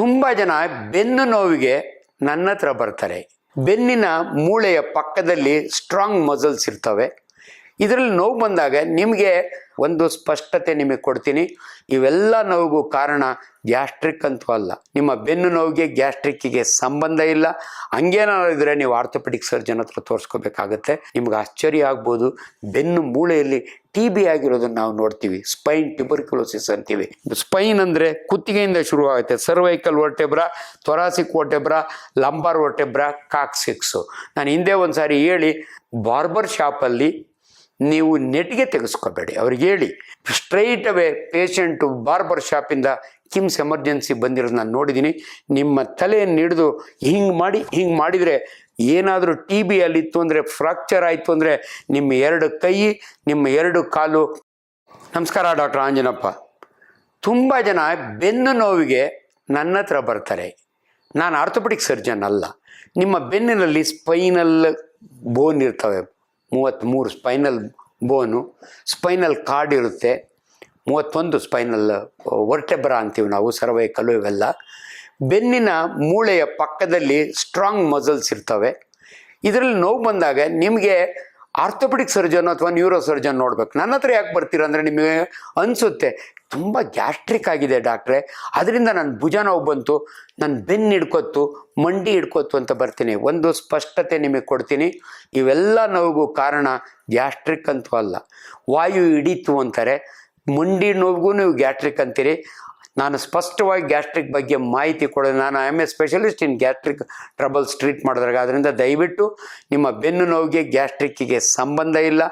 ತುಂಬ ಜನ ಬೆನ್ನು ನೋವಿಗೆ ನನ್ನ ಹತ್ರ ಬರ್ತಾರೆ. ಬೆನ್ನಿನ ಮೂಳೆಯ ಪಕ್ಕದಲ್ಲಿ ಸ್ಟ್ರಾಂಗ್ ಮಸಲ್ಸ್ ಇರ್ತವೆ. ಇದರಲ್ಲಿ ನೋವು ಬಂದಾಗ ನಿಮಗೆ ಒಂದು ಸ್ಪಷ್ಟತೆ ನಿಮಗೆ ಕೊಡ್ತೀನಿ. ಇವೆಲ್ಲ ನೋವಿಗೂ ಕಾರಣ ಗ್ಯಾಸ್ಟ್ರಿಕ್ ಅಂತೂ ಅಲ್ಲ. ನಿಮ್ಮ ಬೆನ್ನು ನೋವಿಗೆ, ಗ್ಯಾಸ್ಟ್ರಿಕ್ಕಿಗೆ ಸಂಬಂಧ ಇಲ್ಲ. ಹಂಗೇನಾದ್ರು ಇದ್ರೆ ನೀವು ಆರ್ಥೋಪೆಡಿಕ್ ಸರ್ಜನ್ ಹತ್ರ ತೋರಿಸ್ಕೋಬೇಕಾಗತ್ತೆ. ನಿಮ್ಗೆ ಆಶ್ಚರ್ಯ ಆಗ್ಬೋದು. ಬೆನ್ನು ಮೂಳೆಯಲ್ಲಿ ಟಿ ಬಿ ಆಗಿರೋದನ್ನು ನಾವು ನೋಡ್ತೀವಿ. ಸ್ಪೈನ್ ಟ್ಯೂಬರ್ಕ್ಯುಲೋಸಿಸ್ ಅಂತೀವಿ. ಸ್ಪೈನ್ ಅಂದರೆ ಕುತ್ತಿಗೆಯಿಂದ ಶುರುವಾಗುತ್ತೆ. Cervical vertebra, thoracic vertebra, lumbar vertebra coccyx ನಾನು ಹಿಂದೆ ಒಂದು ಸಾರಿ ಹೇಳಿ, ಬಾರ್ಬರ್ ಶಾಪಲ್ಲಿ ನೀವು ನೆಟ್ಗೆ ತೆಗೆಸ್ಕೋಬೇಡಿ. ಅವ್ರಿಗೆ ಹೇಳಿ ಸ್ಟ್ರೈಟ್ ಅವೇ ಪೇಷಂಟು ಬಾರ್ಬರ್ ಶಾಪಿಂದ ಕಿಮ್ಸ್ ಎಮರ್ಜೆನ್ಸಿ ಬಂದಿರೋದು ನಾನು ನೋಡಿದ್ದೀನಿ. ನಿಮ್ಮ ತಲೆಯನ್ನು ಹಿಡಿದು ಹಿಂಗೆ ಮಾಡಿ, ಹಿಂಗೆ ಮಾಡಿದರೆ ಏನಾದರೂ ಟಿ ಬಿ ಅಲ್ಲಿತ್ತು ಅಂದರೆ ಫ್ರಾಕ್ಚರ್ ಆಯಿತು ಅಂದರೆ ನಿಮ್ಮ ಎರಡು ಕೈ, ನಿಮ್ಮ ಎರಡು ಕಾಲು. ನಮಸ್ಕಾರ ಡಾಕ್ಟರ್ ಆಂಜನಪ್ಪ. ತುಂಬ ಜನ ಬೆನ್ನು ನೋವಿಗೆ ನನ್ನ ಹತ್ರ ಬರ್ತಾರೆ. ನಾನು ಆರ್ಥೋಪೆಡಿಕ್ ಸರ್ಜನ್ ಅಲ್ಲ. ನಿಮ್ಮ ಬೆನ್ನಿನಲ್ಲಿ ಸ್ಪೈನಲ್ ಬೋನ್ ಇರ್ತವೆ. ಮೂವತ್ತ್ಮೂರು ಸ್ಪೈನಲ್ ಬೋನು ಸ್ಪೈನಲ್ ಕಾರ್ಡ್ ಇರುತ್ತೆ. ಮೂವತ್ತೊಂದು ಸ್ಪೈನಲ್ ವರ್ಟೆಬ್ರಾ ಅಂತೀವಿ ನಾವು ಸರ್ವೈಕಲ್ಲು ಇವೆಲ್ಲ. ಬೆನ್ನಿನ ಮೂಳೆಯ ಪಕ್ಕದಲ್ಲಿ ಸ್ಟ್ರಾಂಗ್ ಮಸಲ್ಸ್ ಇರ್ತವೆ. ಇದರಲ್ಲಿ ನೋವು ಬಂದಾಗ ನಿಮಗೆ ಆರ್ಥೋಪೆಡಿಕ್ ಸರ್ಜನ್ ಅಥವಾ ನ್ಯೂರೋ ಸರ್ಜನ್ ನೋಡ್ಬೇಕು. ನನ್ನ ಹತ್ರ ಯಾಕೆ ಬರ್ತೀರ ಅಂದರೆ ನಿಮಗೆ ಅನಿಸುತ್ತೆ, ತುಂಬ ಗ್ಯಾಸ್ಟ್ರಿಕ್ ಆಗಿದೆ ಡಾಕ್ಟ್ರೆ. ಅದರಿಂದ ನನ್ನ ಭುಜ ನೋವು ಬಂತು ನನ್ನ ಬೆನ್ನು ಹಿಡ್ಕೊತ್ತು, ಮಂಡಿ ಹಿಡ್ಕೊತ್ತು ಅಂತ ಬರ್ತೀನಿ. ಒಂದು ಸ್ಪಷ್ಟತೆ ನಿಮಗೆ ಕೊಡ್ತೀನಿ, ಇವೆಲ್ಲ ನೋವಿಗೂ ಕಾರಣ ಗ್ಯಾಸ್ಟ್ರಿಕ್ ಅಂತೂ ಅಲ್ಲ. ವಾಯು ಹಿಡೀತು ಅಂತಾರೆ, ಮಂಡಿ ನೋವಿಗೂ ನೀವು ಗ್ಯಾಸ್ಟ್ರಿಕ್ ಅಂತೀರಿ ನಾನು ಸ್ಪಷ್ಟವಾಗಿ ಗ್ಯಾಸ್ಟ್ರಿಕ್ ಬಗ್ಗೆ ಮಾಹಿತಿ ಕೊಡೋದು. ನಾನು I am a specialist in gastric troubles treat ಮಾಡಿದ್ರಾಗ. ಅದರಿಂದ ದಯವಿಟ್ಟು ನಿಮ್ಮ ಬೆನ್ನು ನೋವಿಗೆ, ಗ್ಯಾಸ್ಟ್ರಿಕ್ಕಿಗೆ ಸಂಬಂಧ ಇಲ್ಲ.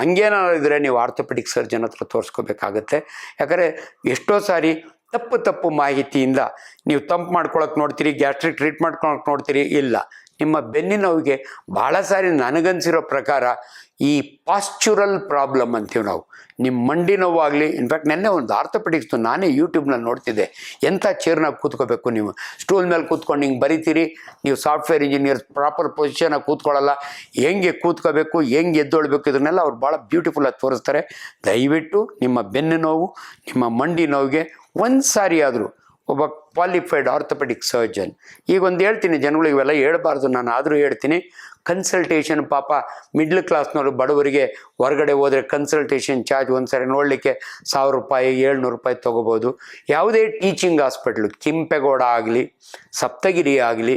ಹಂಗೇನಾದ್ರು ಇದ್ದರೆ ನೀವು ಆರ್ಥೋಪೆಡಿಕ್ ಸರ್ಜನ್ ಹತ್ರ ತೋರಿಸ್ಕೋಬೇಕಾಗತ್ತೆ. ಯಾಕಂದರೆ ಎಷ್ಟೋ ಸಾರಿ ತಪ್ಪು ತಪ್ಪು ಮಾಹಿತಿಯಿಂದ ನೀವು ತಂಪು ಮಾಡ್ಕೊಳಕ್ಕೆ ನೋಡ್ತೀರಿ, ಗ್ಯಾಸ್ಟ್ರಿಕ್ ಟ್ರೀಟ್ ಮಾಡ್ಕೊಳಕ್ಕೆ ನೋಡ್ತೀರಿ, ಇಲ್ಲ. ನಿಮ್ಮ ಬೆನ್ನಿನ ನೋವಿಗೆ ಭಾಳ ಸಾರಿ ನನಗನ್ಸಿರೋ ಪ್ರಕಾರ ಈ ಪಾಶ್ಚುರಲ್ ಪ್ರಾಬ್ಲಮ್ ಅಂತೀವಿ ನಾವು. ನಿಮ್ಮ ಮಂಡಿ ನೋವಾಗಲಿ ಇನ್ಫ್ಯಾಕ್ಟ್ ನೆನ್ನೆ ಒಂದು ಆರ್ಥೋಪೆಟಿಕ್ಸ್ ನಾನೇ ಯೂಟ್ಯೂಬ್ನಲ್ಲಿ ನೋಡ್ತಿದ್ದೆ. ಎಂಥ ಚೇರ್ನಾಗ ಕೂತ್ಕೋಬೇಕು ನೀವು? ಸ್ಟೂಲ್ ಮೇಲೆ ಕೂತ್ಕೊಂಡು ಹಿಂಗೆ ಬರಿತೀರಿ? ನೀವು ಸಾಫ್ಟ್ವೇರ್ ಇಂಜಿನಿಯರ್ಸ್ ಪ್ರಾಪರ್ ಪೊಸಿಷನಾಗಿ ಕೂತ್ಕೊಳ್ಳಲ್ಲ. ಹೆಂಗೆ ಕೂತ್ಕೋಬೇಕು, ಹೆಂಗೆ ಎದ್ದೊಳ್ಬೇಕು, ಇದನ್ನೆಲ್ಲ ಅವ್ರು ಭಾಳ ಬ್ಯೂಟಿಫುಲ್ಲಾಗಿ ತೋರಿಸ್ತಾರೆ. ದಯವಿಟ್ಟು ನಿಮ್ಮ ಬೆನ್ನು ನೋವು ನಿಮ್ಮ ಮಂಡಿ ನೋವಿಗೆ ಒಂದು ಸಾರಿ ಆದರೂ ಒಬ್ಬ ಕ್ವಾಲಿಫೈಡ್ ಆರ್ಥೋಪೆಡಿಕ್ ಸರ್ಜನ್ ಈಗ ಒಂದು ಹೇಳ್ತೀನಿ ಜನಗಳು ಇವೆಲ್ಲ ಹೇಳ್ಬಾರ್ದು, ನಾನು ಆದರೂ ಹೇಳ್ತೀನಿ. ಕನ್ಸಲ್ಟೇಷನ್ ಪಾಪ ಮಿಡ್ಲ್ ಕ್ಲಾಸ್ನವರು ಬಡವರಿಗೆ ಹೊರಗಡೆ ಹೋದರೆ ಕನ್ಸಲ್ಟೇಷನ್ ಚಾರ್ಜ್ ಒಂದು ಸಾರಿ ನೋಡಲಿಕ್ಕೆ ಸಾವಿರ ರೂಪಾಯಿ, ಏಳ್ನೂರು ರೂಪಾಯಿ ತೊಗೋಬೋದು. ಯಾವುದೇ ಟೀಚಿಂಗ್ ಹಾಸ್ಪಿಟ್ಲು ಕೆಂಪೇಗೌಡ ಆಗಲಿ ಸಪ್ತಗಿರಿ ಆಗಲಿ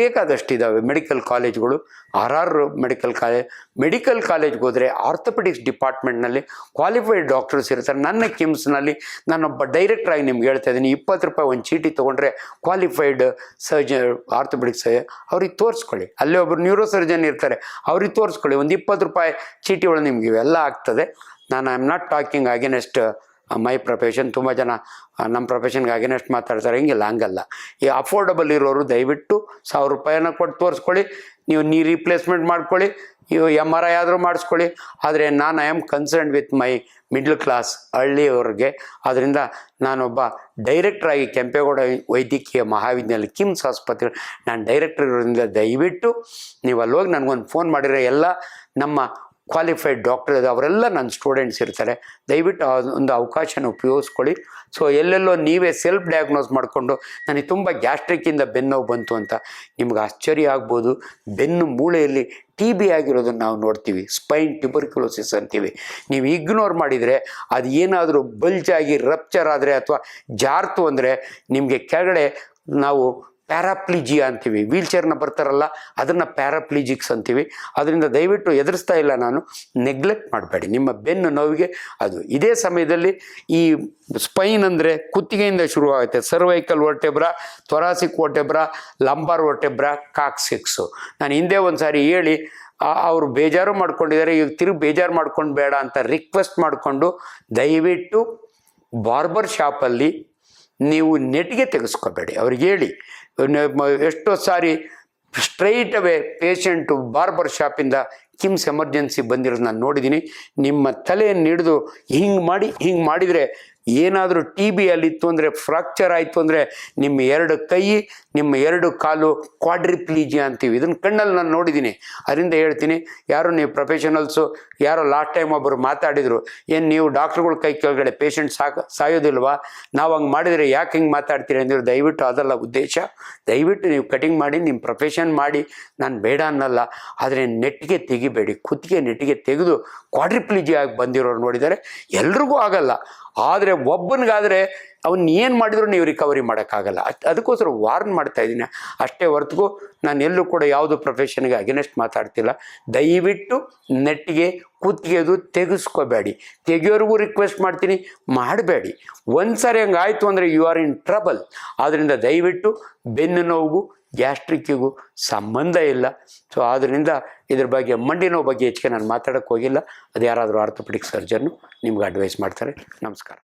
ಬೇಕಾದಷ್ಟಿದ್ದಾವೆ medical ಕಾಲೇಜ್ಗಳು. R R medical college medical ಕಾಲೇಜ್ಗೆ ಹೋದರೆ ಆರ್ಥೋಪೆಡಿಕ್ಸ್ ಡಿಪಾರ್ಟ್ಮೆಂಟ್ನಲ್ಲಿ ಕ್ವಾಲಿಫೈಡ್ ಡಾಕ್ಟರ್ಸ್ ಇರ್ತಾರೆ. ನನ್ನ ಕಿಮ್ಸ್ನಲ್ಲಿ ನಾನೊಬ್ಬ ಡೈರೆಕ್ಟ್ರಾಗಿ ನಿಮ್ಗೆ ಹೇಳ್ತಾ ಇದ್ದೀನಿ, ಇಪ್ಪತ್ತು ರೂಪಾಯಿ ಒಂದು ಚೀಟಿ ತೊಗೊಂಡ್ರೆ ಕ್ವಾಲಿಫೈಡ್ ಸರ್ಜನ್ ಆರ್ಥೋಪೆಡಿಕ್ಸ್ ಅವ್ರಿಗೆ ತೋರಿಸ್ಕೊಳ್ಳಿ. ಅಲ್ಲೇ ಒಬ್ಬರು ನ್ಯೂರೋ ಸರ್ಜನ್ ಇರ್ತಾರೆ, ಅವ್ರಿಗೆ ತೋರಿಸ್ಕೊಳ್ಳಿ. ಒಂದು ಇಪ್ಪತ್ತು ರೂಪಾಯಿ ಚೀಟಿ ಒಳಗೆ ನಿಮ್ಗೆ ಇವೆಲ್ಲ ಆಗ್ತದೆ. ನಾನು I am not talking against my profession ತುಂಬ ಜನ ನಮ್ಮ ಪ್ರೊಫೆಷನ್ಗೆ ಅಗೇನೆಸ್ಟ್ ಮಾತಾಡ್ತಾರೆ. ಹಿಂಗಿಲ್ಲ, ಹಂಗಲ್ಲ. ಈ ಅಫೋರ್ಡಬಲ್ ಇರೋರು ದಯವಿಟ್ಟು ಸಾವಿರ ರೂಪಾಯಿನ ಕೊಟ್ಟು ತೋರಿಸ್ಕೊಳ್ಳಿ. ನೀವು ನೀ ರೀಪ್ಲೇಸ್ಮೆಂಟ್ ಮಾಡ್ಕೊಳ್ಳಿ. ನೀವು ಎಂ ಆರ್ ಐ ಆದರೂ ಮಾಡಿಸ್ಕೊಳ್ಳಿ. ಆದರೆ ನಾನು I am concern with my middle class ಹಳ್ಳಿಯವ್ರಿಗೆ. ಅದರಿಂದ ನಾನೊಬ್ಬ ಡೈರೆಕ್ಟ್ರಾಗಿ ಕೆಂಪೇಗೌಡ ವೈದ್ಯಕೀಯ ಮಹಾವಿದ್ಯಾಲಯ ಕಿಮ್ಸ್ ಆಸ್ಪತ್ರೆ, ನಾನು ಡೈರೆಕ್ಟರ್ ಇರೋದ್ರಿಂದ ದಯವಿಟ್ಟು ನೀವು ಅಲ್ಲಿ ಹೋಗಿ ನನಗೊಂದು ಫೋನ್ ಮಾಡಿರೋ ಎಲ್ಲ ನಮ್ಮ ಕ್ವಾಲಿಫೈಡ್ ಡಾಕ್ಟರ್ ಅವರೆಲ್ಲ ನನ್ನ ಸ್ಟೂಡೆಂಟ್ಸ್ ಇರ್ತಾರೆ. ದಯವಿಟ್ಟು ಒಂದು ಅವಕಾಶನ ಉಪಯೋಗಿಸ್ಕೊಳ್ಳಿ. ಸೊ ಎಲ್ಲೆಲ್ಲೋ ನೀವೇ ಸೆಲ್ಫ್ ಡಯಾಗ್ನೋಸ್ ಮಾಡಿಕೊಂಡು ನನಗೆ ತುಂಬ ಗ್ಯಾಸ್ಟ್ರಿಕ್ಕಿಂದ ಬೆನ್ನೋವು ಬಂತು ಅಂತ ನಿಮ್ಗೆ ಆಶ್ಚರ್ಯ ಆಗ್ಬೋದು. ಬೆನ್ನು ಮೂಳೆಯಲ್ಲಿ ಟಿ ಬಿ ಆಗಿರೋದನ್ನು ನಾವು ನೋಡ್ತೀವಿ. ಸ್ಪೈನ್ ಟ್ಯೂಬರ್ಕ್ಯುಲೋಸಿಸ್ ಅಂತೀವಿ. ನೀವು ಇಗ್ನೋರ್ ಮಾಡಿದರೆ ಅದು ಏನಾದರೂ ಬಲ್ಜಾಗಿ ರಪ್ಚರ್ ಆದರೆ ಅಥವಾ ಜಾರ್ತು ಅಂದರೆ ನಿಮಗೆ ಕೆಳಗಡೆ ನಾವು ಪ್ಯಾರಾಪ್ಲಿಜಿಯಾ ಅಂತೀವಿ. ವೀಲ್ ಚೇರ್ನ ಬರ್ತಾರಲ್ಲ, ಅದನ್ನು ಪ್ಯಾರಾಪ್ಲಿಜಿಕ್ಸ್ ಅಂತೀವಿ. ಅದರಿಂದ ದಯವಿಟ್ಟು ಎದುರಿಸ್ತಾ ಇಲ್ಲ ನಾನು, ನೆಗ್ಲೆಕ್ಟ್ ಮಾಡಬೇಡಿ. ನಿಮ್ಮ ಬೆನ್ನು ನೋವಿಗೆ ಅದು. ಇದೇ ಸಮಯದಲ್ಲಿ ಈ ಸ್ಪೈನ್ ಅಂದರೆ ಕುತ್ತಿಗೆಯಿಂದ ಶುರುವಾಗುತ್ತೆ. Cervical vertebra, thoracic vertebra, lumbar vertebra coccyx ನಾನು ಹಿಂದೆ ಒಂದು ಸಾರಿ ಹೇಳಿ ಅವರು ಬೇಜಾರು ಮಾಡ್ಕೊಂಡಿದ್ದಾರೆ. ಈಗ ತಿರುಗಿ ಬೇಜಾರು ಮಾಡ್ಕೊಂಡು ಬೇಡ ಅಂತ ರಿಕ್ವೆಸ್ಟ್ ಮಾಡಿಕೊಂಡು ದಯವಿಟ್ಟು ಬಾರ್ಬರ್ ಶಾಪಲ್ಲಿ ನೀವು ನೆಟ್ಗೆ ತೆಗೆಸ್ಕೋಬೇಡಿ. ಅವ್ರಿಗೆ ಹೇಳಿ ಎಷ್ಟೋ ಸಾರಿ ಸ್ಟ್ರೈಟ್ ಅವೇ ಪೇಷಂಟು ಬಾರ್ಬರ್ ಶಾಪಿಂದ ಕಿಮ್ಸ್ ಎಮರ್ಜೆನ್ಸಿ ಬಂದಿರೋದು ನಾನು ನೋಡಿದ್ದೀನಿ ನಿಮ್ಮ ತಲೆಯನ್ನು ಹಿಡಿದು ಹಿಂಗೆ ಮಾಡಿ, ಹಿಂಗೆ ಮಾಡಿದರೆ ಏನಾದರೂ ಟಿ ಬಿಯಲ್ಲಿತ್ತು ಅಂದರೆ ಫ್ರಾಕ್ಚರ್ ಆಯಿತು ಅಂದರೆ ನಿಮ್ಮ ಎರಡು ಕೈ, ನಿಮ್ಮ ಎರಡು ಕಾಲು ಕ್ವಾಡ್ರಿಪ್ಲೀಜಿ ಅಂತೀವಿ. ಇದನ್ನು ಕಣ್ಣಲ್ಲಿ ನಾನು ನೋಡಿದ್ದೀನಿ ಅದರಿಂದ ಹೇಳ್ತೀನಿ, ಯಾರು ನೀವು ಪ್ರೊಫೆಷನಲ್ಸು ಯಾರೋ ಲಾಸ್ಟ್ ಟೈಮ್ ಒಬ್ಬರು ಮಾತಾಡಿದರು, ಏನು ನೀವು ಡಾಕ್ಟ್ರುಗಳ ಕೈ ಕೆಳಗಡೆ ಪೇಷಂಟ್ ಸಾಕ, ಸಾಯೋದಿಲ್ವಾ? ನಾವು ಹಂಗೆ ಮಾಡಿದರೆ ಯಾಕೆ ಹಿಂಗೆ ಮಾತಾಡ್ತೀರಿ ಅಂದಿರು ದಯವಿಟ್ಟು ಅದಲ್ಲ ಉದ್ದೇಶ. ದಯವಿಟ್ಟು ನೀವು ಕಟಿಂಗ್ ಮಾಡಿ ನಿಮ್ಮ ಪ್ರೊಫೆಷನ್ ಮಾಡಿ. ನಾನು ಬೇಡ ಅನ್ನಲ್ಲ. ಆದರೆ ನೆಟ್ಟಿಗೆ ತೆಗಿಬೇಡಿ. ಕುತ್ತಿಗೆ ನೆಟ್ಟಿಗೆ ತೆಗೆದು ಕ್ವಾಡ್ರಿಪ್ಲೀಜಿ ಆಗಿ ಬಂದಿರೋರು ನೋಡಿದರೆ ಎಲ್ರಿಗೂ ಆಗಲ್ಲ. ಆದರೆ ಒಬ್ಬನಿಗಾದರೆ ಅವನ್ನ ಏನು ಮಾಡಿದ್ರು ನೀವು ರಿಕವರಿ ಮಾಡೋಕ್ಕಾಗಲ್ಲ. ಅದ್ ಅದಕ್ಕೋಸ್ಕರ ವಾರ್ನ್ ಮಾಡ್ತಾ ಇದ್ದೀನಿ. ಅಷ್ಟೇ ಹೊರತುಗೂ ನಾನು ಎಲ್ಲೂ ಕೂಡ ಯಾವುದು ಪ್ರೊಫೆಷನ್ಗೆ ಅಗೇನೆಸ್ಟ್ ಮಾತಾಡ್ತಿಲ್ಲ. ದಯವಿಟ್ಟು ನೆಟ್ಟಿಗೆ ಕುತ್ತಿಗೆದು ತೆಗೆಸ್ಕೋಬೇಡಿ. ತೆಗೆಯೋರಿಗೂ ರಿಕ್ವೆಸ್ಟ್ ಮಾಡ್ತೀನಿ, ಮಾಡಬೇಡಿ. ಒಂದು ಸಾರಿ ಹಂಗಾಯಿತು ಅಂದರೆ ಯು ಆರ್ ಇನ್ ಟ್ರಬಲ್ ಆದ್ದರಿಂದ ದಯವಿಟ್ಟು ಬೆನ್ನು ನೋವಿಗೂ ಗ್ಯಾಸ್ಟ್ರಿಕ್ಕಿಗೂ ಸಂಬಂಧ ಇಲ್ಲ. ಸೊ ಆದ್ದರಿಂದ ಇದ್ರ ಬಗ್ಗೆ ಮಂಡಿ ನೋವು ಬಗ್ಗೆ ಹೆಚ್ಚಿಗೆ ನಾನು ಮಾತಾಡೋಕ್ಕೆ ಹೋಗಿಲ್ಲ. ಅದು ಯಾರಾದರೂ ಆರ್ಥೋಪೆಡಿಕ್ ಸರ್ಜನ್ನು ನಿಮ್ಗೆ ಅಡ್ವೈಸ್ ಮಾಡ್ತಾರೆ. ನಮಸ್ಕಾರ.